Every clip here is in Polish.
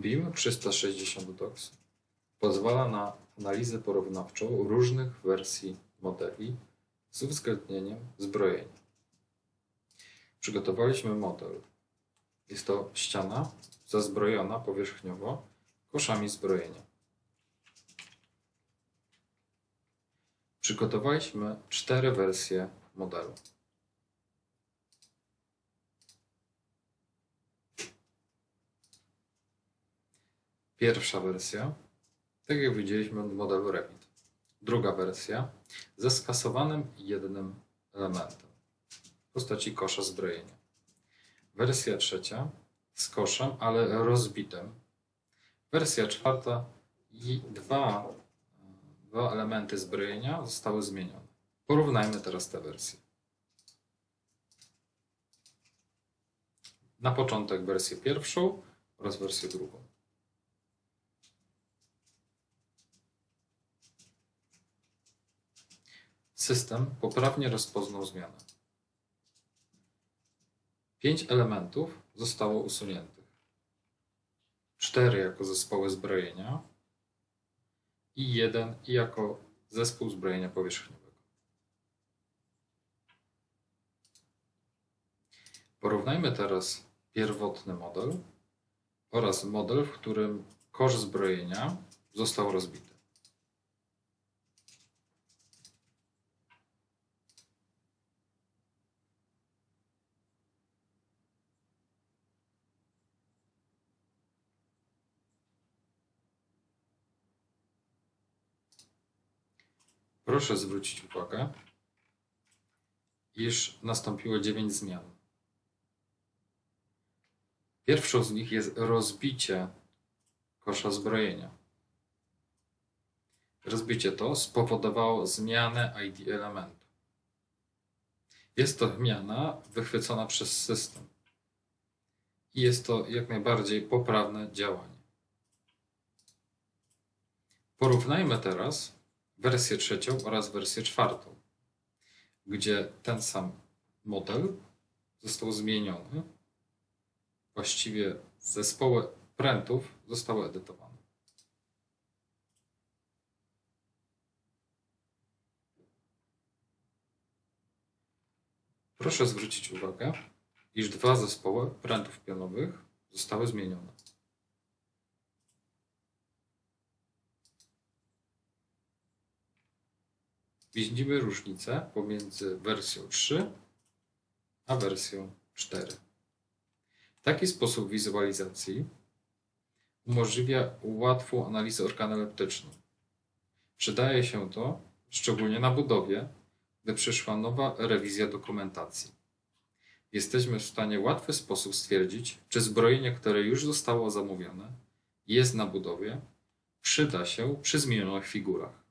BIM 360 Docs pozwala na analizę porównawczą różnych wersji modeli z uwzględnieniem zbrojenia. Przygotowaliśmy model. Jest to ściana zazbrojona powierzchniowo koszami zbrojenia. Przygotowaliśmy cztery wersje modelu. Pierwsza wersja, tak jak widzieliśmy w modelu Revit. Druga wersja ze skasowanym jednym elementem w postaci kosza zbrojenia. Wersja trzecia z koszem, ale rozbitym. Wersja czwarta i dwa, dwa elementy zbrojenia zostały zmienione. Porównajmy teraz te wersje. Na początek wersję pierwszą oraz wersję drugą. System poprawnie rozpoznał zmianę. Pięć elementów zostało usuniętych. Cztery jako zespoły zbrojenia i jeden jako zespół zbrojenia powierzchniowego. Porównajmy teraz pierwotny model oraz model, w którym kosz zbrojenia został rozbity. Proszę zwrócić uwagę, iż nastąpiło 9 zmian. Pierwszą z nich jest rozbicie kosza zbrojenia. Rozbicie to spowodowało zmianę ID elementu. Jest to zmiana wychwycona przez system i jest to jak najbardziej poprawne działanie. Porównajmy teraz wersję trzecią oraz wersję czwartą, gdzie ten sam model został zmieniony. Właściwie zespoły prętów zostały edytowane. Proszę zwrócić uwagę, iż dwa zespoły prętów pionowych zostały zmienione. Widzimy różnicę pomiędzy wersją 3 a wersją 4. Taki sposób wizualizacji umożliwia łatwą analizę organoleptyczną. Przydaje się to szczególnie na budowie, gdy przyszła nowa rewizja dokumentacji. Jesteśmy w stanie w łatwy sposób stwierdzić, czy zbrojenie, które już zostało zamówione, jest na budowie, przyda się przy zmienionych figurach.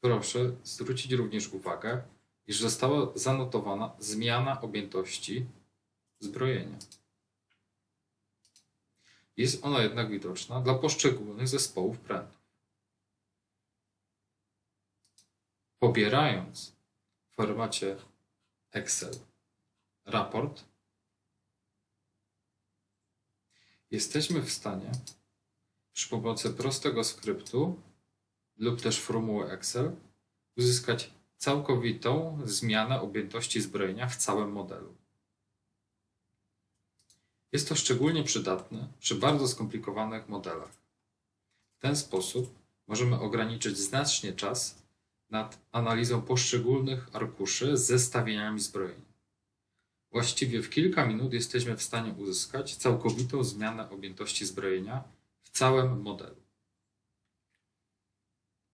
Proszę zwrócić również uwagę, iż została zanotowana zmiana objętości zbrojenia. Jest ona jednak widoczna dla poszczególnych zespołów prętów. Pobierając w formacie Excel raport, jesteśmy w stanie przy pomocy prostego skryptu lub też formuły Excel uzyskać całkowitą zmianę objętości zbrojenia w całym modelu. Jest to szczególnie przydatne przy bardzo skomplikowanych modelach. W ten sposób możemy ograniczyć znacznie czas nad analizą poszczególnych arkuszy z zestawieniami zbrojenia. Właściwie w kilka minut jesteśmy w stanie uzyskać całkowitą zmianę objętości zbrojenia w całym modelu.